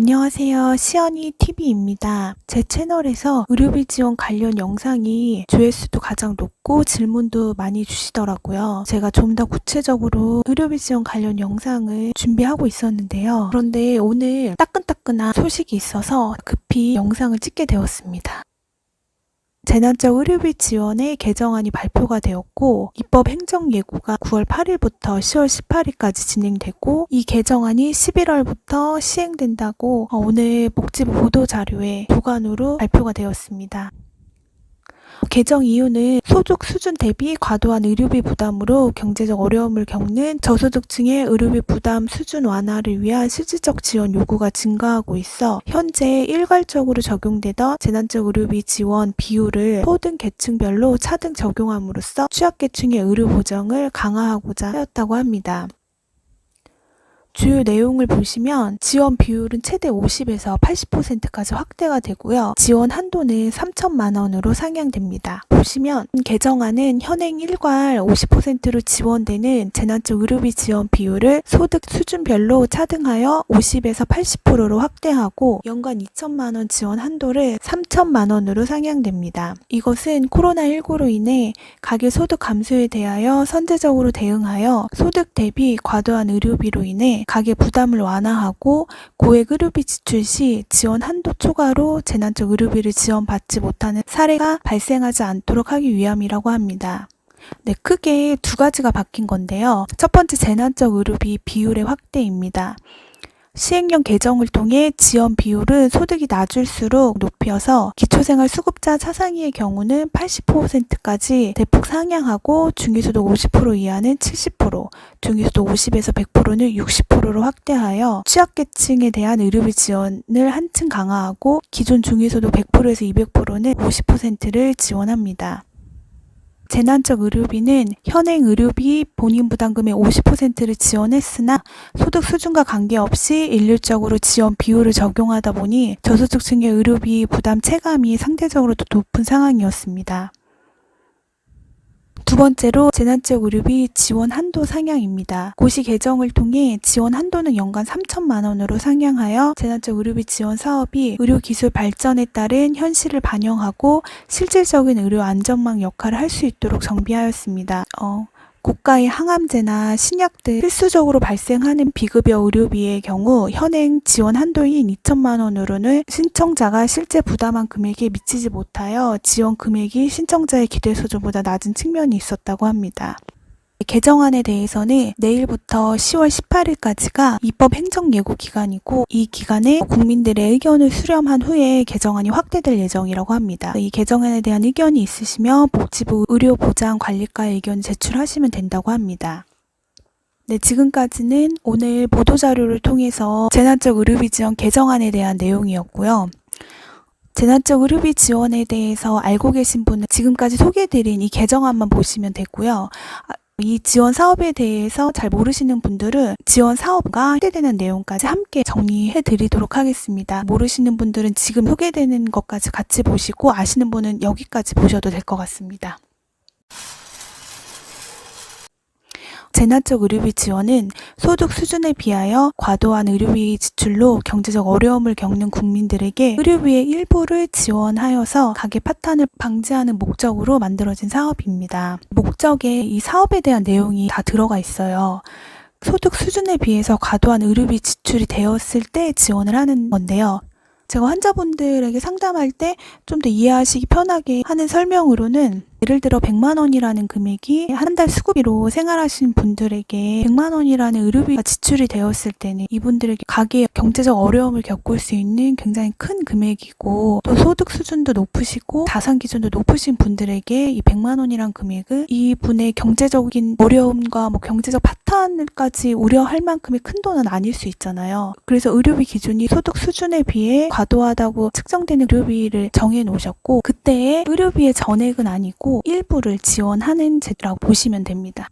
안녕하세요. 시연이 TV입니다. 제 채널에서 의료비 지원 관련 영상이 조회수도 가장 높고 질문도 많이 주시더라고요. 제가 좀 더 구체적으로 의료비 지원 관련 영상을 준비하고 있었는데요. 그런데 오늘 따끈따끈한 소식이 있어서 급히 영상을 찍게 되었습니다. 재난적 의료비 지원의 개정안이 발표가 되었고 입법 행정 예고가 9월 8일부터 10월 18일까지 진행되고 이 개정안이 11월부터 시행된다고 어, 오늘 복지부 보도 자료에 도관으로 발표가 되었습니다. 개정 이유는 소득 수준 대비 과도한 의료비 부담으로 경제적 어려움을 겪는 저소득층의 의료비 부담 수준 완화를 위한 실질적 지원 요구가 증가하고 있어 현재 일괄적으로 적용되던 재난적 의료비 지원 비율을 소등 계층별로 차등 적용함으로써 취약계층의 의료 보정을 강화하고자 하였다고 합니다. 주요 내용을 보시면 지원 비율은 최대 50에서 80%까지 확대가 되고요. 지원 한도는 3천만 원으로 상향됩니다. 보시면 개정안은 현행 일괄 50%로 지원되는 재난적 의료비 지원 비율을 소득 수준별로 차등하여 50에서 80%로 확대하고 연간 2천만 원 지원 한도를 3천만 원으로 상향됩니다. 이것은 코로나19로 인해 가계 소득 감소에 대하여 선제적으로 대응하여 소득 대비 과도한 의료비로 인해 가계 부담을 완화하고 고액 의료비 지출 시 지원 한도 초과로 재난적 의료비를 지원받지 못하는 사례가 발생하지 않도록 하기 위함이라고 합니다. 네, 크게 두 가지가 바뀐 건데요. 첫 번째 재난적 의료비 비율의 확대입니다. 시행령 개정을 통해 지원 비율은 소득이 낮을수록 높여서 기초생활 수급자 차상위의 경우는 80%까지 대폭 상향하고 중위소득 50% 이하는 70%, 중위소득 50에서 100%는 60%로 확대하여 취약계층에 대한 의료비 지원을 한층 강화하고 기존 중위소득 100%에서 200%는 50%를 지원합니다. 재난적 의료비는 현행 의료비 본인 부담금의 50%를 지원했으나 소득 수준과 관계없이 일률적으로 지원 비율을 적용하다 보니 저소득층의 의료비 부담 체감이 상대적으로 더 높은 상황이었습니다. 두 번째로 재난적 의료비 지원 한도 상향입니다. 고시 개정을 통해 지원 한도는 연간 3천만 원으로 상향하여 재난적 의료비 지원 사업이 의료 기술 발전에 따른 현실을 반영하고 실질적인 의료 안전망 역할을 할 수 있도록 정비하였습니다. 어, 고가의 항암제나 신약 등 필수적으로 발생하는 비급여 의료비의 경우 현행 지원 한도인 2천만 원으로는 신청자가 실제 부담한 금액에 미치지 못하여 지원 금액이 신청자의 기대 수준보다 낮은 측면이 있었다고 합니다. 개정안에 대해서는 내일부터 10월 18일까지가 입법 행정 예고 기간이고 이 기간에 국민들의 의견을 수렴한 후에 개정안이 확대될 예정이라고 합니다. 이 개정안에 대한 의견이 있으시면 복지부 의료보장관리과에 의견 제출하시면 된다고 합니다. 네, 지금까지는 오늘 보도자료를 통해서 재난적 의료비 지원 개정안에 대한 내용이었고요. 재난적 의료비 지원에 대해서 알고 계신 분은 지금까지 소개해드린 이 개정안만 보시면 되고요. 아, 이 지원 사업에 대해서 잘 모르시는 분들은 지원 사업과 소개되는 내용까지 함께 정리해 드리도록 하겠습니다. 모르시는 분들은 지금 소개되는 것까지 같이 보시고 아시는 분은 여기까지 보셔도 될 것 같습니다. 재난적 의료비 지원은 소득 수준에 비하여 과도한 의료비 지출로 경제적 어려움을 겪는 국민들에게 의료비의 일부를 지원하여서 가계 파탄을 방지하는 목적으로 만들어진 사업입니다. 목적에 이 사업에 대한 내용이 다 들어가 있어요. 소득 수준에 비해서 과도한 의료비 지출이 되었을 때 지원을 하는 건데요. 제가 환자분들에게 상담할 때 좀 더 이해하시기 편하게 하는 설명으로는 예를 들어 100만 원이라는 금액이 한 달 수급비로 생활하시는 분들에게 100만 원이라는 의료비가 지출이 되었을 때는 이분들에게 가계 경제적 어려움을 겪을 수 있는 굉장히 큰 금액이고 또 소득 수준도 높으시고 자산 기준도 높으신 분들에게 이 100만 원이란 금액은 이분의 경제적인 어려움과 뭐 경제적 파탄을까지 우려할 만큼의 큰 돈은 아닐 수 있잖아요. 그래서 의료비 기준이 소득 수준에 비해 과도하다고 측정되는 의료비를 정해 놓으셨고 그때의 의료비의 전액은 아니고 일부를 지원하는 제도라고 보시면 됩니다.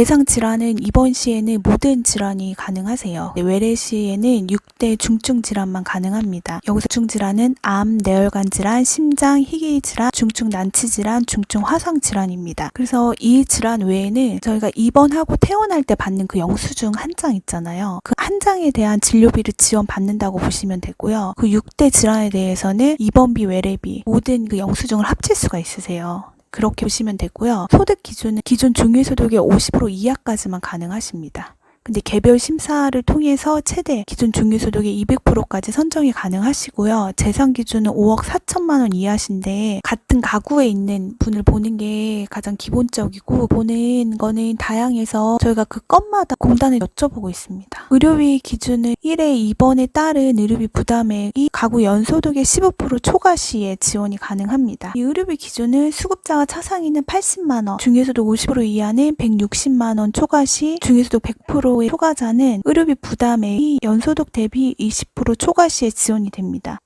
대상 질환은 이번 시에는 모든 질환이 가능하세요. 네, 외래 시에는 6대 중증 질환만 가능합니다. 여기서 중증 질환은 암, 뇌혈관 질환, 심장, 희귀 질환, 중증 난치 질환, 중증 화상 질환입니다. 그래서 이 질환 외에는 저희가 입원하고 퇴원할 때 받는 그 영수증 한 장 있잖아요. 그 한 장에 대한 진료비를 지원받는다고 보시면 되고요. 그 6대 질환에 대해서는 입원비, 외래비 모든 그 영수증을 합칠 수가 있으세요. 그렇게 보시면 되고요. 소득 기준은 기존 중위소득의 50% 이하까지만 가능하십니다. 근데 개별 심사를 통해서 최대 기존 중위소득의 200%까지 선정이 가능하시고요. 재산 기준은 5억 4천만 원 이하신데 같은 가구에 있는 분을 보는 게 가장 기본적이고 보는 거는 다양해서 저희가 그 건마다 공단에 여쭤보고 있습니다. 의료비 기준은 1회 2번에 따른 의료비 부담액이 가구 연소득의 15% 초과 시에 지원이 가능합니다. 이 의료비 기준은 수급자와 차상위는 80만 원, 중위소득 50% 이하는 160만 원 초과 시 중위소득 100%의 초과자는 의료비 부담액이 연소득 대비 20% 초과 시에 지원이 됩니다.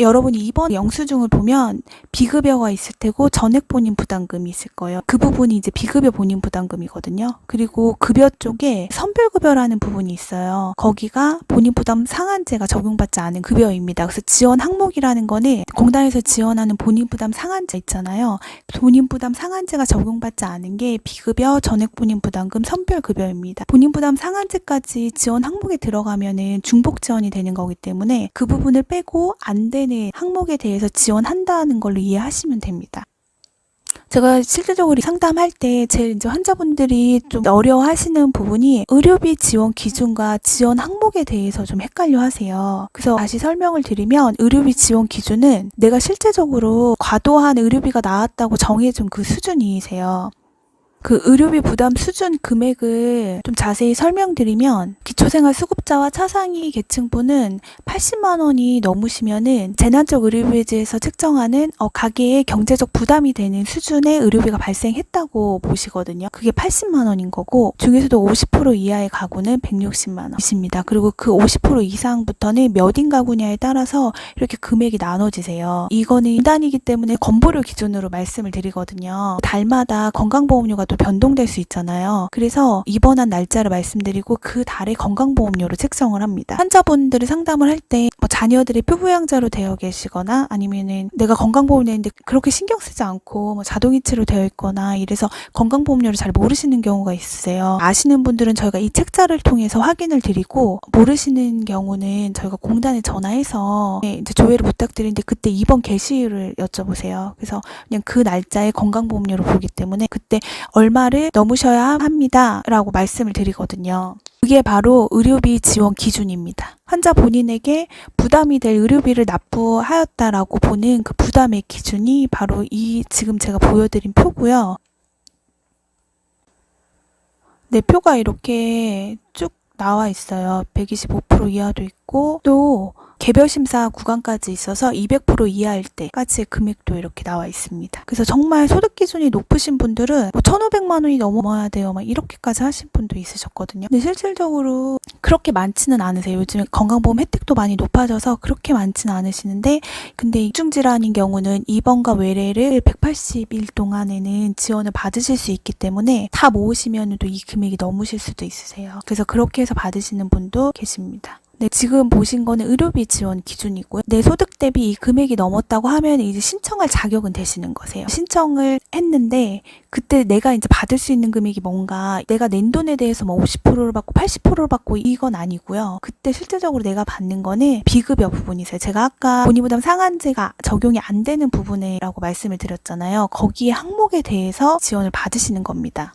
여러분이 이번 영수증을 보면 비급여가 있을 테고 전액 본인 부담금이 있을 거예요. 그 부분이 이제 비급여 본인 부담금이거든요. 그리고 급여 쪽에 선별급여라는 부분이 있어요. 거기가 본인 부담 상한제가 적용받지 않은 급여입니다. 그래서 지원 항목이라는 거는 공단에서 지원하는 본인 부담 상한제 있잖아요. 본인 부담 상한제가 적용받지 않은 게 비급여, 전액 본인 부담금, 선별급여입니다. 본인 부담 상한제까지 지원 항목에 들어가면은 중복 지원이 되는 거기 때문에 그 부분을 빼고 안 되는 항목에 대해서 지원한다는 걸로 이해하시면 됩니다. 제가 실질적으로 상담할 때 제일 이제 환자분들이 좀 어려워하시는 부분이 의료비 지원 기준과 지원 항목에 대해서 좀 헷갈려 하세요. 그래서 다시 설명을 드리면 의료비 지원 기준은 내가 실제적으로 과도한 의료비가 나왔다고 정해준 그 수준이세요. 그 의료비 부담 수준 금액을 좀 자세히 설명드리면 기초생활 수급자와 차상위 계층분은 80만 원이 넘으시면은 재난적 의료비제에서 측정하는 어, 가계의 경제적 부담이 되는 수준의 의료비가 발생했다고 보시거든요. 그게 80만 원인 거고 중에서도 50% 이하의 가구는 160만 원이십니다. 그리고 그 50% 이상부터는 몇 인 가구냐에 따라서 이렇게 금액이 나눠지세요. 이거는 단위이기 때문에 건보료 기준으로 말씀을 드리거든요. 달마다 건강보험료가 또 변동될 수 있잖아요. 그래서 입원한 날짜를 말씀드리고 그 달에 건강보험료를 책정을 합니다. 환자분들이 상담을 할 때 뭐 자녀들이 표부양자로 되어 계시거나 아니면은 내가 건강보험 내는데 그렇게 신경 쓰지 않고 뭐 자동이체로 되어 있거나 이래서 건강보험료를 잘 모르시는 경우가 있으세요. 아시는 분들은 저희가 이 책자를 통해서 확인을 드리고 모르시는 경우는 저희가 공단에 전화해서 네, 이제 조회를 부탁드리는데 그때 입원 개시일을 여쭤보세요. 그래서 그냥 그 날짜에 건강보험료를 보기 때문에 그때 얼마를 넘으셔야 합니다 라고 말씀을 드리거든요. 그게 바로 의료비 지원 기준입니다. 환자 본인에게 부담이 될 의료비를 납부하였다라고 보는 그 부담의 기준이 바로 이 지금 제가 보여드린 표고요. 네, 표가 이렇게 쭉 나와 있어요. 125% 이하도 있고 또 개별 심사 구간까지 있어서 200% 이하일 때까지의 금액도 이렇게 나와 있습니다. 그래서 정말 소득 기준이 높으신 분들은 뭐 1,500만 원이 넘어야 돼요. 막 이렇게까지 하신 분도 있으셨거든요. 근데 실질적으로 그렇게 많지는 않으세요. 요즘에 건강보험 혜택도 많이 높아져서 그렇게 많지는 않으시는데 근데 이중 질환인 경우는 입원과 외래를 180일 동안에는 지원을 받으실 수 있기 때문에 다 모으시면 또 이 금액이 넘으실 수도 있으세요. 그래서 그렇게 해서 받으시는 분도 계십니다. 네, 지금 보신 거는 의료비 지원 기준이고요. 내 소득 대비 이 금액이 넘었다고 하면 이제 신청할 자격은 되시는 거세요. 신청을 했는데 그때 내가 이제 받을 수 있는 금액이 뭔가 내가 낸 돈에 대해서 뭐 50%를 받고 80%를 받고 이건 아니고요. 그때 실질적으로 내가 받는 거는 비급여 부분이세요. 제가 아까 본인부담 상한제가 적용이 안 되는 부분이라고 말씀을 드렸잖아요. 거기에 항목에 대해서 지원을 받으시는 겁니다.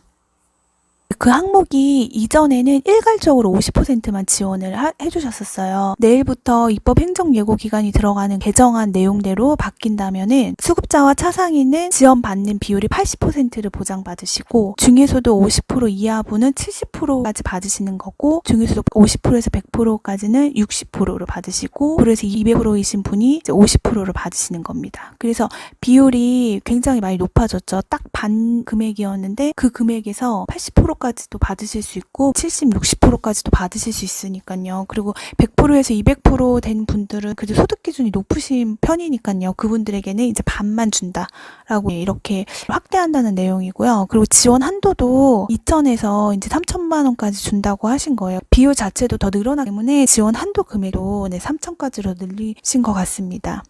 그 항목이 이전에는 일괄적으로 50%만 지원을 하- 해주셨었어요. 내일부터 입법 행정 예고 기간이 들어가는 개정안 내용대로 바뀐다면은 수급자와 차상위는 지원받는 비율이 80%를 보장받으시고 중위소득 50% 이하 분은 70%까지 받으시는 거고 중위소득 50%에서 100%까지는 60%를 받으시고 그래서 200%이신 분이 이제 50%를 받으시는 겁니다. 그래서 비율이 굉장히 많이 높아졌죠. 딱 반 금액이었는데 그 금액에서 80%까지 80%까지도 받으실 수 있고 70, 60%까지도 받으실 수 있으니까요. 그리고 100%에서 200%된 분들은 그래도 소득 기준이 높으신 편이니까요. 그분들에게는 이제 반만 준다라고 이렇게 확대한다는 내용이고요. 그리고 지원 한도도 2천에서 이제 3천만 원까지 준다고 하신 거예요. 비율 자체도 더 늘어나기 때문에 지원 한도 금액도 네, 3천까지로 늘리신 것 같습니다.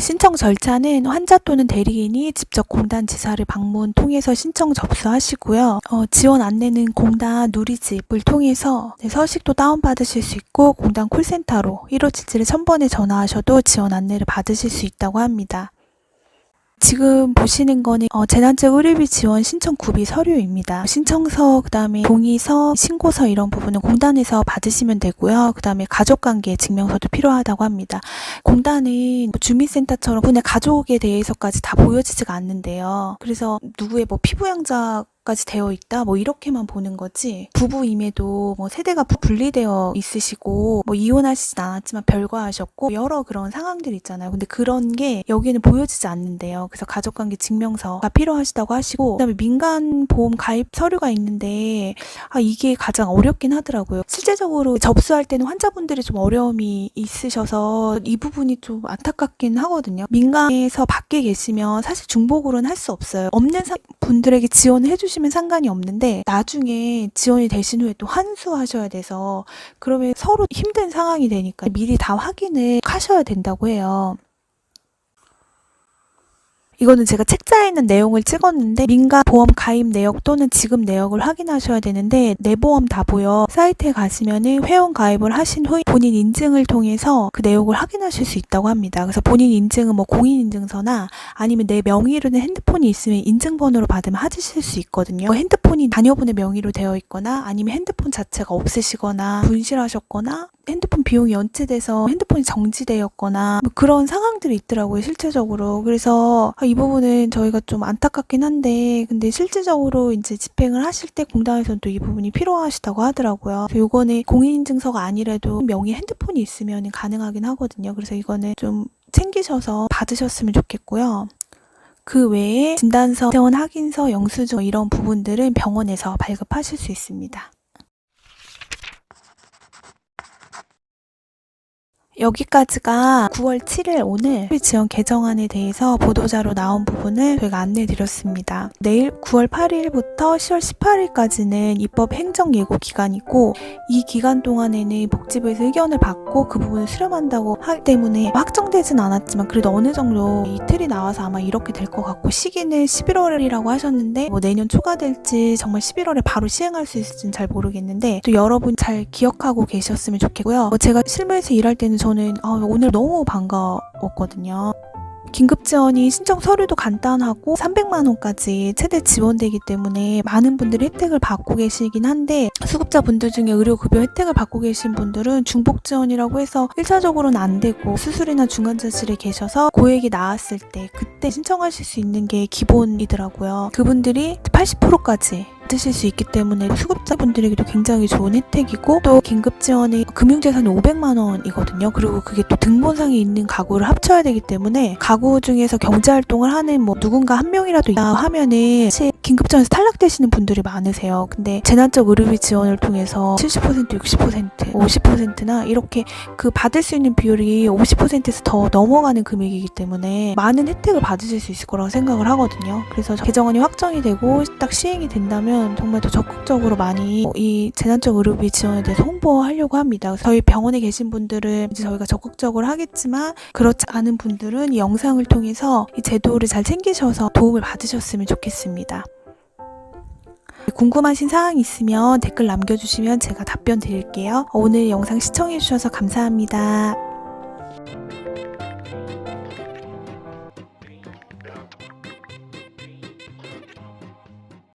신청 절차는 환자 또는 대리인이 직접 공단 지사를 방문 통해서 신청 접수하시고요. 어, 지원 안내는 공단 누리집을 통해서 네, 서식도 다운받으실 수 있고 공단 콜센터로 1577에 1000번에 전화하셔도 지원 안내를 받으실 수 있다고 합니다. 지금 보시는 거는 어, 재난적 의료비 지원 신청 구비 서류입니다. 신청서, 그 다음에 동의서, 신고서 이런 부분은 공단에서 받으시면 되고요. 그 다음에 가족관계 증명서도 필요하다고 합니다. 공단은 주민센터처럼 분의 가족에 대해서까지 다 보여지지가 않는데요. 그래서 누구의 뭐 피부양자 까지 되어 있다? 뭐 이렇게만 보는 거지? 부부임에도 뭐 세대가 부- 분리되어 있으시고 뭐 이혼하시진 않았지만 별거하셨고 여러 그런 상황들 있잖아요. 근데 그런 게 여기는 보여지지 않는데요. 그래서 가족관계 증명서가 필요하시다고 하시고 그다음에 민간 보험 가입 서류가 있는데 아 이게 가장 어렵긴 하더라고요. 실제적으로 접수할 때는 환자분들이 좀 어려움이 있으셔서 이 부분이 좀 안타깝긴 하거든요. 민간에서 밖에 계시면 사실 중복으로는 할 수 없어요. 없는 사- 분들에게 지원을 해주시 면 상관이 없는데 나중에 지원이 되신 후에 또 환수하셔야 돼서 그러면 서로 힘든 상황이 되니까 미리 다 확인을 하셔야 된다고 해요. 이거는 제가 책자에 있는 내용을 찍었는데 민간 보험 가입 내역 또는 지급 내역을 확인하셔야 되는데 내 보험 다 보여 사이트에 가시면은 회원 가입을 하신 후에 본인 인증을 통해서 그 내역을 확인하실 수 있다고 합니다. 그래서 본인 인증은 뭐 공인 인증서나 아니면 내 명의로 된 핸드폰이 있으면 인증번호로 받으면 하실 수 있거든요. 뭐 핸드폰이 자녀분의 명의로 되어 있거나 아니면 핸드폰 자체가 없으시거나 분실하셨거나 핸드폰 비용이 연체돼서 핸드폰이 정지되었거나 뭐 그런 상황들이 있더라고요 실제적으로. 그래서 아, 이 부분은 저희가 좀 안타깝긴 한데 근데 실질적으로 이제 집행을 하실 때 공단에서는 또 이 부분이 필요하시다고 하더라고요. 요거는 공인인증서가 아니라도 명의 핸드폰이 있으면 가능하긴 하거든요. 그래서 이거는 좀 챙기셔서 받으셨으면 좋겠고요. 그 외에 진단서, 재원 확인서, 영수증 이런 부분들은 병원에서 발급하실 수 있습니다. 여기까지가 9월 7일 오늘 지원 개정안에 대해서 보도자로 나온 부분을 저희가 안내해 드렸습니다. 내일 9월 8일부터 10월 18일까지는 입법 행정 예고 기간이고 이 기간 동안에는 복지부에서 의견을 받고 그 부분을 수렴한다고 하기 때문에 확정되진 않았지만 그래도 어느 정도 이틀이 나와서 아마 이렇게 될 것 같고 시기는 11월이라고 하셨는데 뭐 내년 초가 될지 정말 11월에 바로 시행할 수 있을지는 잘 모르겠는데 또 여러분 잘 기억하고 계셨으면 좋겠고요. 어, 제가 실무에서 일할 때는 저는 아, 오늘 너무 반가웠거든요. 긴급 지원이 신청 서류도 간단하고 300만 원까지 최대 지원되기 때문에 많은 분들이 혜택을 받고 계시긴 한데 수급자 분들 중에 의료 급여 혜택을 받고 계신 분들은 중복 지원이라고 해서 1차적으로는 안 되고 수술이나 중환자실에 계셔서 고액이 나왔을 때 그때 신청하실 수 있는 게 기본이더라고요. 그분들이 80%까지 드실 수 있기 때문에 수급자분들에게도 굉장히 좋은 혜택이고 또 긴급 지원이 금융재산이 500만 원이거든요. 그리고 그게 또 등본상에 있는 가구를 합쳐야 되기 때문에 가구 중에서 경제 활동을 하는 뭐 누군가 한 명이라도 있다 하면은 긴급 지원에서 탈락되시는 분들이 많으세요. 근데 재난적 의료비 지원을 통해서 70% 60% 50%나 이렇게 그 받을 수 있는 비율이 50%에서 더 넘어가는 금액이기 때문에 많은 혜택을 받으실 수 있을 거라고 생각을 하거든요. 그래서 개정안이 확정이 되고 딱 시행이 된다 면 정말 더 적극적으로 많이 이 재난적 의료비 지원에 대해서 홍보하려고 합니다. 저희 병원에 계신 분들은 이제 저희가 적극적으로 하겠지만 그렇지 않은 분들은 이 영상을 통해서 이 제도를 잘 챙기셔서 도움을 받으셨으면 좋겠습니다. 궁금하신 사항 있으면 댓글 남겨주시면 제가 답변 드릴게요. 오늘 영상 시청해주셔서 감사합니다.